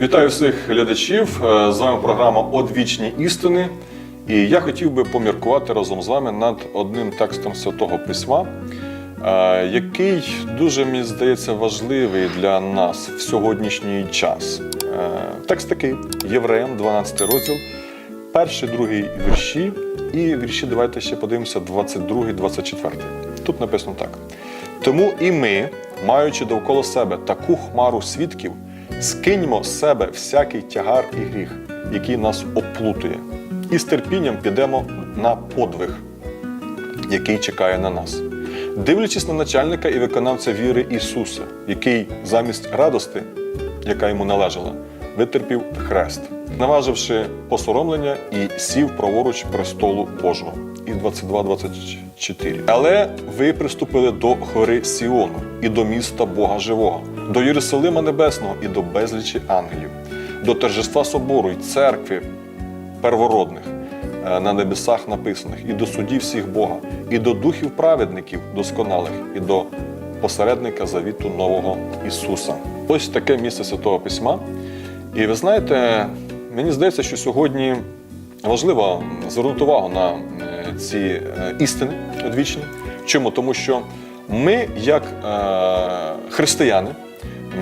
Вітаю всіх глядачів. Е, З вами програма Одвічні істини. І я хотів би поміркувати разом з вами над одним текстом Святого Письма, е, який дуже, мені здається, важливий для нас в сьогоднішній час. Е, Текст такий: Євреям, 12 розділ, перший, другий вірші, і вірші давайте ще подивимося, 22, 24. Тут написано так. Тому і ми, маючи довкола себе таку хмару свідків, скиньмо з себе всякий тягар і гріх, який нас оплутує, і з терпінням підемо на подвиг, який чекає на нас. Дивлячись на начальника і виконавця віри Ісуса, який замість радости, яка йому належала, витерпів хрест, наваживши посоромлення і сів праворуч престолу Божого. І 22-24. Але ви приступили до гори Сіону і до міста Бога Живого, до Єрусалима Небесного і до безлічі ангелів, до торжества собору і церкви первородних е, на небесах написаних, і до судів всіх Бога, і до духів праведників досконалих, і до посередника завіту нового Ісуса. Ось таке місце Святого Письма. І ви знаєте, мені здається, що сьогодні важливо звернути увагу на е, ці е, істини одвічні. Чому? Тому що ми, як е, християни,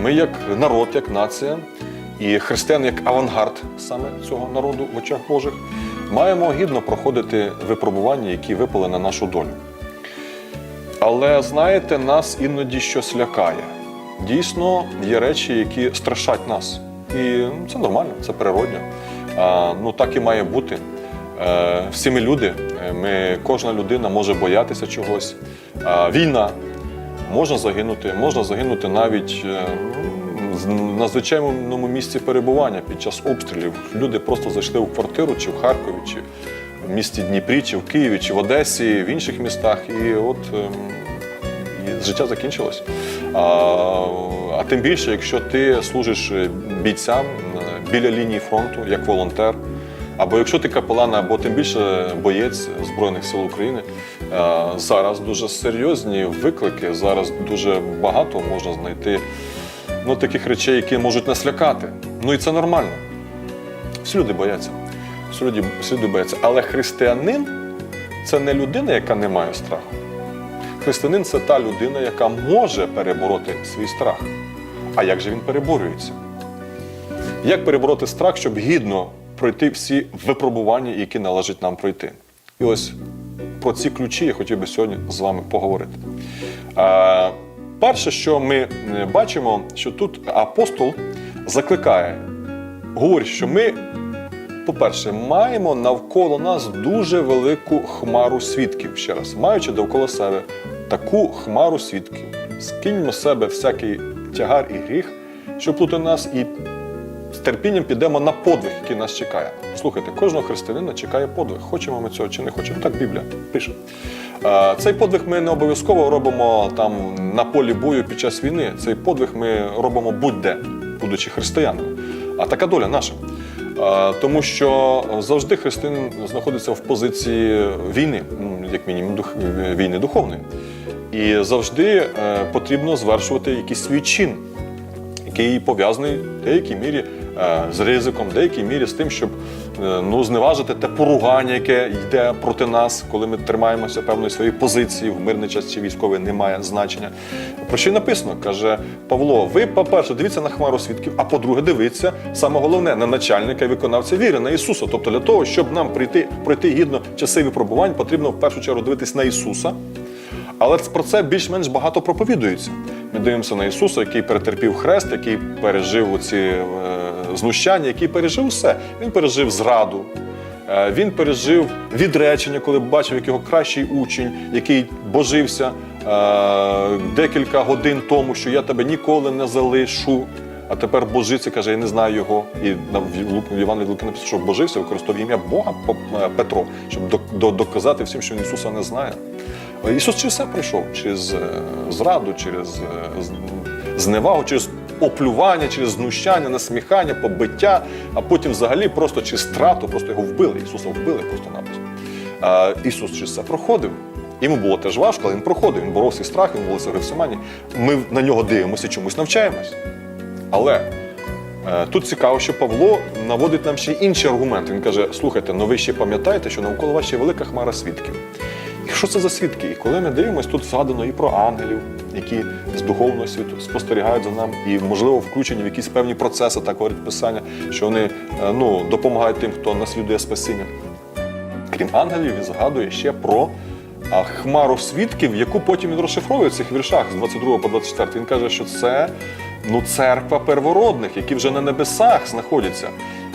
ми як народ, як нація, і християни як авангард саме цього народу в очах Божих, маємо гідно проходити випробування, які випали на нашу долю. Але знаєте, нас іноді щось лякає. Дійсно, є речі, які страшать нас. І ну, це нормально, це природньо. Ну так і має бути. Е, всі ми люди, е, ми, кожна людина може боятися чогось. Війна можна загинути, можна загинути навіть е, на звичайному місці перебування під час обстрілів. Люди просто зайшли в квартиру, чи в Харкові, чи в місті Дніпрі, чи в Києві, чи в Одесі, в інших містах. І от ем, і життя закінчилось. А, а тим більше, якщо ти служиш е, бійцям е, біля лінії фронту як волонтер, або якщо ти капелан, або тим більше боєць Збройних сил України, е, зараз дуже серйозні виклики. Зараз дуже багато можна знайти ну, таких речей, які можуть нас лякати. Ну і це нормально. Всі люди бояться. Всі люди, всі люди бояться. Але християнин це не людина, яка не має страху. Християнин це та людина, яка може перебороти свій страх. А як же він переборюється? Як перебороти страх, щоб гідно пройти всі випробування, які належить нам пройти? І ось про ці ключі я хотів би сьогодні з вами поговорити. Перше, що ми е, бачимо, що тут апостол закликає, говорить, що ми по-перше, маємо навколо нас дуже велику хмару свідків. Ще раз, маючи довкола себе таку хмару свідків, скиньмо себе всякий тягар і гріх, що плутає нас, і терпінням підемо на подвиг, який нас чекає. Слухайте, кожного християнина чекає подвиг. Хочемо ми цього чи не хочемо. Так Біблія пише. Е, Цей подвиг ми не обов'язково робимо там на полі бою під час війни. Цей подвиг ми робимо будь-де, будучи християнами. А така доля наша. Е, Тому що завжди християнин знаходиться в позиції війни, ну, як мінімум дух, війни духовної. І завжди е, потрібно звершувати якийсь свій чин, який пов'язаний в деякій мірі з ризиком, в деякій мірі з тим, щоб е, ну, зневажити те поругання, яке йде проти нас, коли ми тримаємося певної своєї позиції в мирний час чи військовий немає значення. Про що й написано? каже Павло: ви, по-перше, дивіться на хмару свідків, а по-друге, дивіться саме головне на начальника і виконавця віри, на Ісуса. Тобто для того, щоб нам прийти, пройти гідно часи випробувань, потрібно в першу чергу дивитись на Ісуса. Але про це більш-менш багато проповідується. Ми дивимося на Ісуса, який перетерпів хрест, який пережив ці е, знущання, який пережив усе. Він пережив зраду, е, він пережив відречення, коли бачив, як його кращий учень, який божився е, декілька годин тому, що я тебе ніколи не залишу. А тепер божиться, каже, я не знаю його. І в Івана від Луки написано, що божився, використовував ім'я Бога е, Петро, щоб до- доказати всім, що він Ісуса не знає. Ісус через все пройшов, через зраду, через зневагу, через оплювання, через знущання, насміхання, побиття, а потім взагалі просто через страту, просто його вбили. Ісуса вбили просто-напросто. Ісус через це проходив. Йому було теж важко, але він проходив. Він боровся з страхом, він боровся в Гефсимані. Ми на нього дивимося, чомусь навчаємось. Але Е, Тут цікаво, що Павло наводить нам ще інші аргументи. Він каже: слухайте, ну ви ще пам'ятаєте, що навколо вас ще велика хмара свідків. Що це за свідки? І коли ми дивимося, тут згадано і про ангелів, які з духовного світу спостерігають за нами, і, можливо, включені в якісь певні процеси, так говорить Писання, що вони е, ну, допомагають тим, хто наслідує спасіння. Крім ангелів, він згадує ще про хмару свідків, яку потім він розшифровує в цих віршах з 22 по 24. Він каже, що це ну, церква первородних, які вже на небесах знаходяться.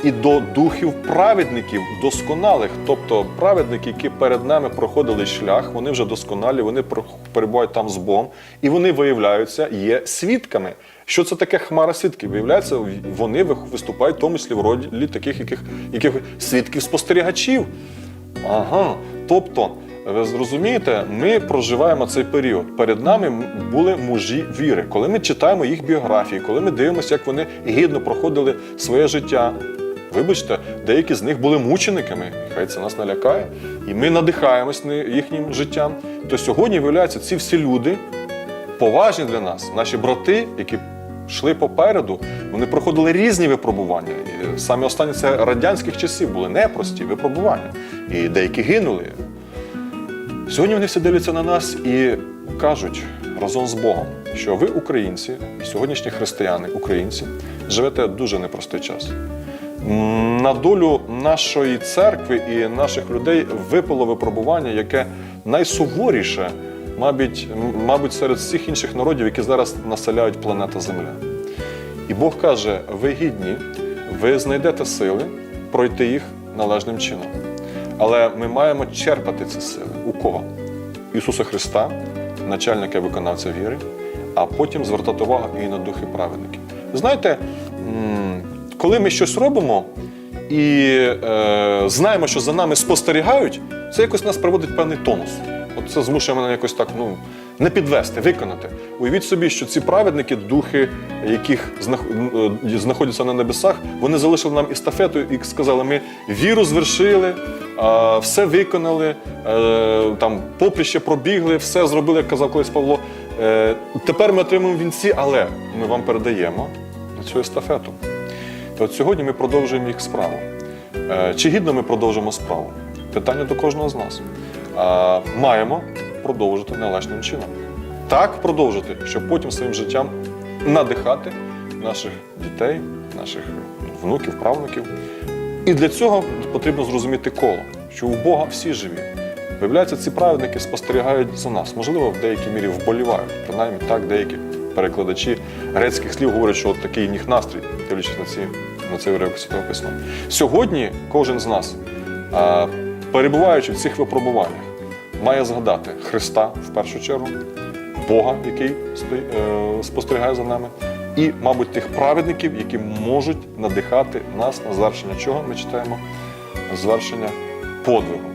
І до духів праведників досконалих, тобто праведники, які перед нами проходили шлях, вони вже досконалі, вони перебувають там з Богом, і вони виявляються, є свідками. Що це таке хмара свідків? Виявляється, вони виступають в тому числі в ролі таких яких, яких свідків-спостерігачів. Ага. Тобто, ви зрозумієте, ми проживаємо цей період. Перед нами були мужі віри. Коли ми читаємо їх біографії, коли ми дивимося, як вони гідно проходили своє життя. Вибачте, деякі з них були мучениками, хай це нас не лякає, і ми надихаємось їхнім життям. То сьогодні виявляється, ці всі люди поважні для нас, наші брати, які йшли попереду, вони проходили різні випробування. І саме останні це радянських часів були непрості випробування. І деякі гинули. Сьогодні вони всі дивляться на нас і кажуть разом з Богом, що ви, українці, сьогоднішні християни, українці, живете дуже непростий час. На долю нашої церкви і наших людей випало випробування, яке найсуворіше, мабуть, мабуть, серед всіх інших народів, які зараз населяють планету Земля. І Бог каже: ви гідні, ви знайдете сили пройти їх належним чином. Але ми маємо черпати ці сили. У кого? Ісуса Христа, начальника і виконавця віри, а потім звертати увагу і на духи праведників. Знаєте, коли ми щось робимо і е, знаємо, що за нами спостерігають, це якось нас приводить певний тонус. От це змушує мене якось так ну, не підвести, виконати. Уявіть собі, що ці праведники, духи, яких е, знаходяться на небесах, вони залишили нам естафету і сказали: ми віру звершили, все виконали, е, там поприще пробігли, все зробили, як казав колись Павло. Е, Тепер ми отримуємо вінці, але ми вам передаємо цю естафету. От сьогодні ми продовжуємо їх справу. Е, Чи гідно ми продовжимо справу? Питання до кожного з нас. Маємо продовжити належним чином. Так продовжити, щоб потім своїм життям надихати наших дітей, наших внуків, правнуків. І для цього потрібно зрозуміти коло, що у Бога всі живі. Виявляється, ці праведники спостерігають за нас. Можливо, в деякій мірі вболівають. Принаймні так деякі перекладачі грецьких слів говорять, що от такий них настрій, дивлячись на ці на цей уривок Святого Письма. Сьогодні кожен з нас, перебуваючи в цих випробуваннях, має згадати Христа в першу чергу, Бога, який е, спостерігає за нами, і, мабуть, тих праведників, які можуть надихати нас на звершення чого ми читаємо? Звершення подвигу.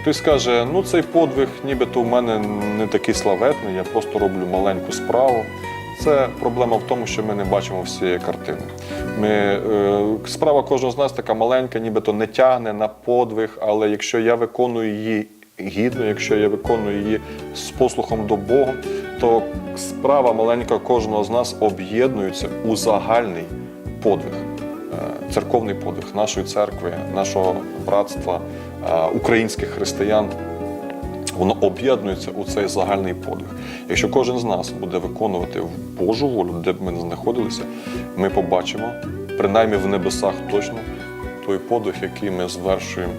Хтось скаже, ну цей подвиг нібито в мене не такий славетний, я просто роблю маленьку справу. Це проблема в тому, що ми не бачимо всієї картини. Ми, е, справа кожного з нас така маленька, нібито не тягне на подвиг, але якщо я виконую її гідно, якщо я виконую її з послухом до Бога, то справа маленька кожного з нас об'єднується у загальний подвиг е, церковний подвиг нашої церкви, нашого братства, е, українських християн. Воно об'єднується у цей загальний подвиг. Якщо кожен з нас буде виконувати Божу волю, де б ми не знаходилися, ми побачимо, принаймні в небесах точно, той подвиг, який ми звершуємо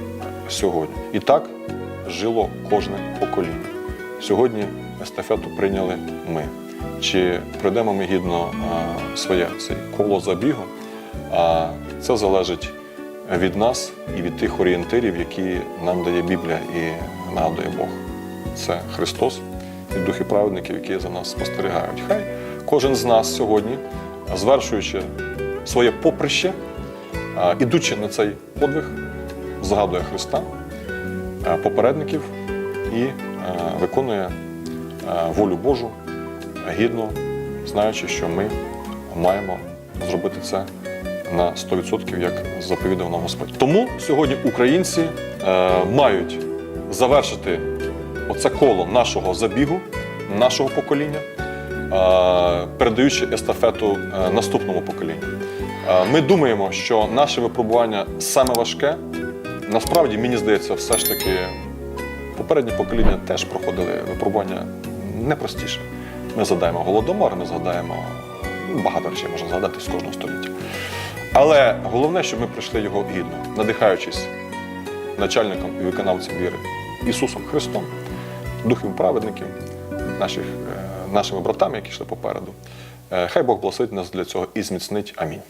сьогодні. І так жило кожне покоління. Сьогодні естафету прийняли ми. Чи пройдемо ми гідно а, своє це коло забігу? А це залежить від нас і від тих орієнтирів, які нам дає Біблія і нагадує Бог. Це Христос і духи праведників, які за нас спостерігають. Хай кожен з нас сьогодні, звершуючи своє поприще, ідучи на цей подвиг, згадує Христа, попередників і виконує волю Божу гідно, знаючи, що ми маємо зробити це на 100%, як заповідав нам Господь. Тому сьогодні українці е, мають завершити оце коло нашого забігу, нашого покоління, е, передаючи естафету е, наступному поколінню. Е, Ми думаємо, що наше випробування саме важке. Насправді, мені здається, все ж таки попередні покоління теж проходили випробування непростіше. Ми згадаємо голодомор, ми згадаємо багато речей можна згадати з кожного століття. Але головне, щоб ми пройшли його гідно, надихаючись начальником і виконавцем віри Ісусом Христом, духом праведників, наших, е, нашими братами, які йшли попереду. Е, Хай Бог благословить нас для цього і зміцнить. Амінь.